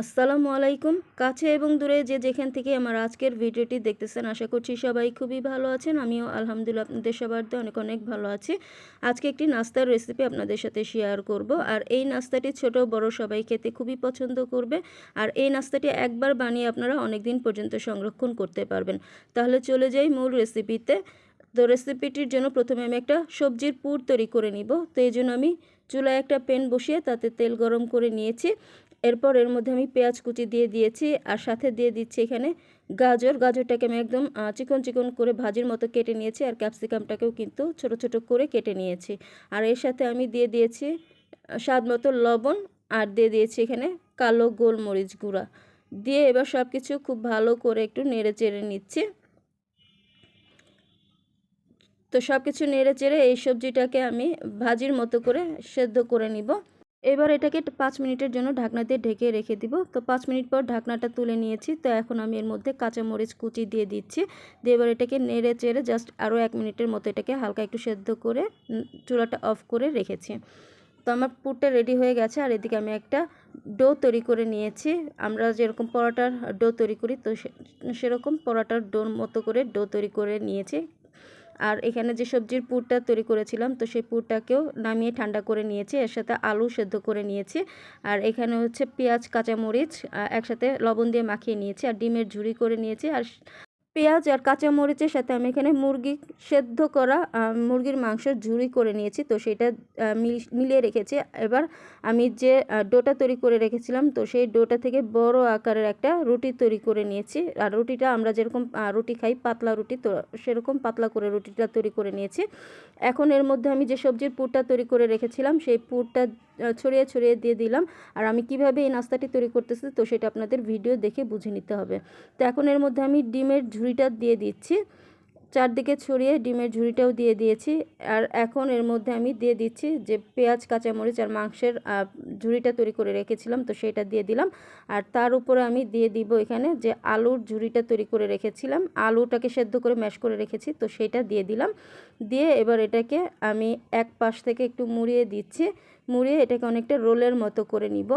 আসসালামু আলাইকুম। কাছে এবং দূরে যে যেখান থেকে আমার আজকের ভিডিওটি দেখতেছেন, আশা করছি সবাই খুবই ভালো আছেন। আমিও আলহামদুলিল্লাহ আপনাদের সবার অনেক অনেক ভালো আছি। আজকে একটি নাস্তার রেসিপি আপনাদের সাথে শেয়ার করব। আর এই নাস্তাটি ছোট, বড় সবাই খেতে খুবই পছন্দ করবে। আর এই নাস্তাটি একবার বানিয়ে আপনারা অনেক দিন পর্যন্ত সংরক্ষণ করতে পারবেন। তাহলে চলে যাই মূল রেসিপিতে তো রেসিপিটির জন্য প্রথমে আমি একটা সবজির পুর তৈরি করে নিব। তো এই জন্য আমি চুলায় একটা প্যান বসিয়ে তাতে তেল গরম করে নিয়েছি। এরপর এর মধ্যে আমি পেঁয়াজ কুচি দিয়ে দিয়েছি আর সাথে দিয়ে দিচ্ছি এখানে গাজর। গাজরটাকে আমি একদম চিকন চিকন করে ভাজির মতো কেটে নিয়েছি আর ক্যাপসিকামটাকেও কিন্তু ছোট ছোট করে কেটে নিয়েছি। আর এর সাথে আমি দিয়ে দিয়েছি স্বাদ মতো লবণ আর দিয়ে দিয়েছি এখানে কালো গোলমরিচ গুঁড়া। দিয়ে এবার সব কিছু খুব ভালো করে একটু নেড়ে চেড়ে নিচ্ছি। তো সব কিছু নেড়ে চেড়ে এই সবজিটাকে আমি ভাজির মতো করে সেদ্ধ করে নিব। এবার এটাকে পাঁচ মিনিটের জন্য ঢাকনা দিয়ে ঢেকে রেখে দিব। তো পাঁচ মিনিট পর ঢাকনাটা তুলে নিয়েছি। তো এখন আমি এর মধ্যে কাঁচামরিচ কুচি দিয়ে দিচ্ছি। দিয়ে এবার এটাকে নেড়ে চেড়ে জাস্ট আরও এক মিনিটের মতো এটাকে হালকা একটু সেদ্ধ করে চুলাটা অফ করে রেখেছি। তো আমার পুরটা রেডি হয়ে গেছে। আর এদিকে আমি একটা ডো তৈরি করে নিয়েছি। আমরা যেরকম পরোটার ডো তৈরি করি, তো সেরকম পরোটার ডোর মতো করে ডো তৈরি করে নিয়েছি। আর এখানে যে সবজির পুরটা তৈরি করেছিলাম, তো সেই পুরটাকেও নামিয়ে ঠান্ডা করে নিয়েছি, এর সাথে আলু সেদ্ধ করে নিয়েছি। আর এখানে হচ্ছে পেঁয়াজ, কাঁচামরিচ একসাথে লবণ দিয়ে মাখিয়ে নিয়েছি, আর ডিমের ঝুড়ি করে নিয়েছি, আর পেঁয়াজ আর কাঁচা মরিচের সাথে আমি এখানে মুরগি সেদ্ধ করা মুরগির মাংসের ঝুড়ি করে নিয়েছি। তো সেটা মিলিয়ে রেখেছি। এবার আমি যে ডোটা তৈরি করে রেখেছিলাম, তো সেই ডোটা থেকে বড় আকারের একটা রুটি তৈরি করে নিয়েছি। আর রুটিটা আমরা যেরকম রুটি খাই, পাতলা রুটি, তো সেরকম পাতলা করে রুটিটা তৈরি করে নিয়েছি। এখন এর মধ্যে আমি যে সবজির পুরটা তৈরি করে রেখেছিলাম, সেই পুরটা ছড়িয়ে ছড়িয়ে দিয়ে দিলাম। আর আমি কীভাবে এই নাস্তাটি তৈরি করতেছি, তো সেটা আপনাদের ভিডিও দেখে বুঝে নিতে হবে। তো এখন এর মধ্যে আমি ডিমের ঝুড়িটা দিয়ে দিচ্ছি। চারদিকে ছড়িয়ে ডিমের ঝুড়িটাও দিয়ে দিয়েছি। আর এখন এর মধ্যে আমি দিয়ে দিচ্ছি যে পেঁয়াজ, কাঁচামরিচ আর মাংসের ঝুড়িটা তৈরি করে রেখেছিলাম, তো সেটা দিয়ে দিলাম। আর তার উপরে আমি দিয়ে দিব এখানে যে আলুর ঝুড়িটা তৈরি করে রেখেছিলাম। আলুটাকে সেদ্ধ করে ম্যাশ করে রেখেছি, তো সেটা দিয়ে দিলাম। দিয়ে এবার এটাকে আমি এক পাশ থেকে একটু মুড়িয়ে দিচ্ছি। মুড়িয়ে এটাকে অনেকটা রোলের মতো করে নিব।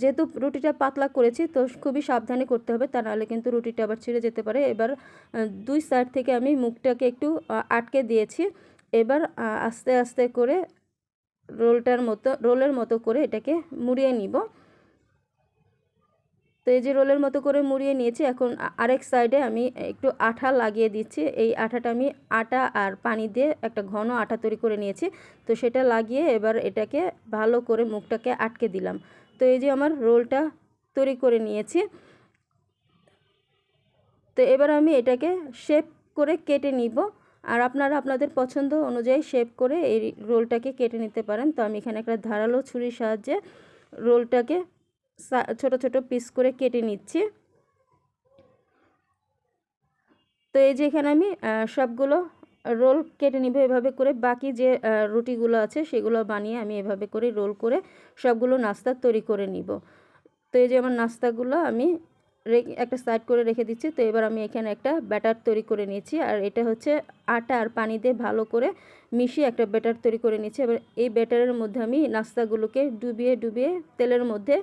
যেহেতু রুটিটা পাতলা করেছি, তো খুবই সাবধানে করতে হবে। তা নাহলে কিন্তু রুটিটা আবার ছিঁড়ে যেতে পারে। এবার দুই সাইড থেকে আমি মুখটাকে একটু আটকে দিয়েছি। এবার আস্তে আস্তে করে রোলটার মতো, রোলের মতো করে এটাকে মুড়িয়ে নিব। তো এই যে রোলের মতো করে মুড়িয়ে নিয়েছি, এখন আরেক সাইডে আমি একটু আঠা লাগিয়ে দিচ্ছি। এই আঠাটা আমি আটা আর পানি দিয়ে একটা ঘন আঠা তৈরি করে নিয়েছি। তো সেটা লাগিয়ে এবার এটাকে ভালো করে মুখটাকে আটকে দিলাম। তো এই যে আমার রোলটা তৈরি করে নিয়েছি। তো এবার আমি এটাকে শেপ করে কেটে নিব। আর আপনারা আপনাদের পছন্দ অনুযায়ী শেপ করে এই রোলটাকে কেটে নিতে পারেন। তো আমি এখানে একটা ধারালো ছুরির সাহায্যে রোলটাকে ছোট ছোট পিস করে কেটে নিচ্ছি। তো এই যে এখানে আমি সবগুলো রোল কেটে নিব এভাবে করে। বাকি যে রুটিগুলো আছে সেগুলো বানিয়ে আমি এভাবে করে রোল করে সবগুলো নাস্তা তৈরি করে নিব। তো এই যে আমার নাস্তাগুলো আমি একটা সাইড করে রেখে দিচ্ছি। তো এবার আমি এখানে একটা ব্যাটার তৈরি করে নিয়েছি। আর এটা হচ্ছে আটা আর পানি দিয়ে ভালো করে মিশিয়ে একটা ব্যাটার তৈরি করে নিয়েছি। এবার এই ব্যাটারের মধ্যে আমি নাস্তাগুলোকে ডুবিয়ে ডুবিয়ে তেলের মধ্যে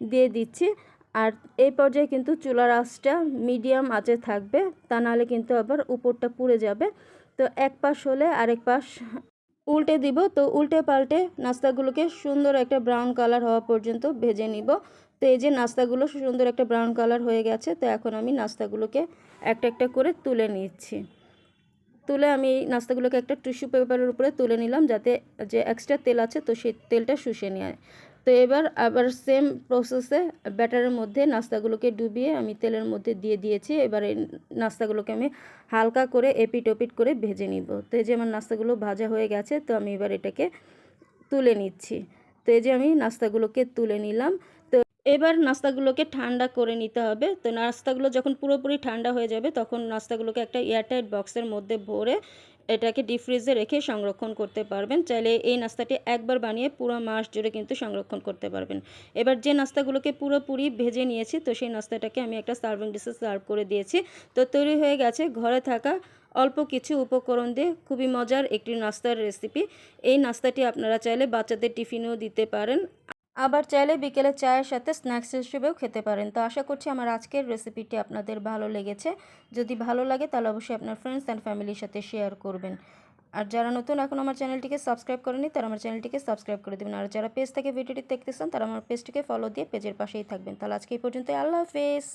দিয়ে দিচ্ছি। আর এই পর্যায়ে কিন্তু চুলার আঁচটা মিডিয়াম আঁচে থাকবে। তা নাহলে কিন্তু আবার উপরটা পুড়ে যাবে। তো এক পাশ হলে আরেক পাশ উল্টে দিব। তো উল্টে পাল্টে নাস্তাগুলোকে সুন্দর একটা ব্রাউন কালার হওয়া পর্যন্ত ভেজে নিব। তো এই যে নাস্তাগুলো সুন্দর একটা ব্রাউন কালার হয়ে গেছে, তো এখন আমি নাস্তাগুলোকে একটা একটা করে তুলে নিচ্ছি। তুলে আমি এই নাস্তাগুলোকে একটা টিস্যু পেপারের উপরে তুলে নিলাম যাতে যে এক্সট্রা তেল আছে তো সেই তেলটা শুষে নেয়। তো এবার আবার সেম প্রসেসে ব্যাটারের মধ্যে নাস্তাগুলোকে ডুবিয়ে আমি তেলের মধ্যে দিয়ে দিয়েছি। এবার এই নাস্তাগুলোকে আমি হালকা করে এপিট ওপিট করে ভেজে নিব। তো এই যে আমার নাস্তাগুলো ভাজা হয়ে গেছে, তো আমি এবার এটাকে তুলে নিচ্ছি। তো এই যে আমি নাস্তাগুলোকে তুলে নিলাম। এবার নাস্তাগুলোকে ঠান্ডা করে নিতে হবে। তো নাস্তাগুলো যখন পুরোপুরি ঠান্ডা হয়ে যাবে, তখন নাস্তাগুলোকে একটা এয়ারটাইট বক্সের মধ্যে ভরে এটাকে ডিপ ফ্রিজে রেখে সংরক্ষণ করতে পারবেন। চাইলে এই নাস্তাটি একবার বানিয়ে পুরো মাস জুড়ে কিন্তু সংরক্ষণ করতে পারবেন। এবার যে নাস্তাগুলোকে পুরোপুরি ভেজে নিয়েছি, তো সেই নাস্তাটাকে আমি একটা সার্ভিং ডিশে সার্ভ করে দিয়েছি। তো তৈরি হয়ে গেছে ঘরে থাকা অল্প কিছু উপকরণ দিয়ে খুবই মজার একটি নাস্তার রেসিপি। এই নাস্তাটি আপনারা চাইলে বাচ্চাদের টিফিনেও দিতে পারেন। আবার চাইলে বিকেলে চায়ের সাথে স্ন্যাক্স হিসেবেও খেতে পারেন। তো আশা করছি আমার আজকের রেসিপিটি আপনাদের ভালো লেগেছে। যদি ভালো লাগে তাহলে অবশ্যই আপনার ফ্রেন্ডস অ্যান্ড ফ্যামিলির সাথে শেয়ার করবেন। আর যারা নতুন এখন আমার চ্যানেলটিকে সাবস্ক্রাইব করেনি, তারা আমার চ্যানেলটিকে সাবস্ক্রাইব করে দেবেন। আর যারা পেজ থেকে ভিডিওটি দেখতে চান তারা আমার পেজটিকে ফলো দিয়ে পেজের পাশেই থাকবেন। তাহলে আজকে এই পর্যন্ত আল্লাহ হাফেজ।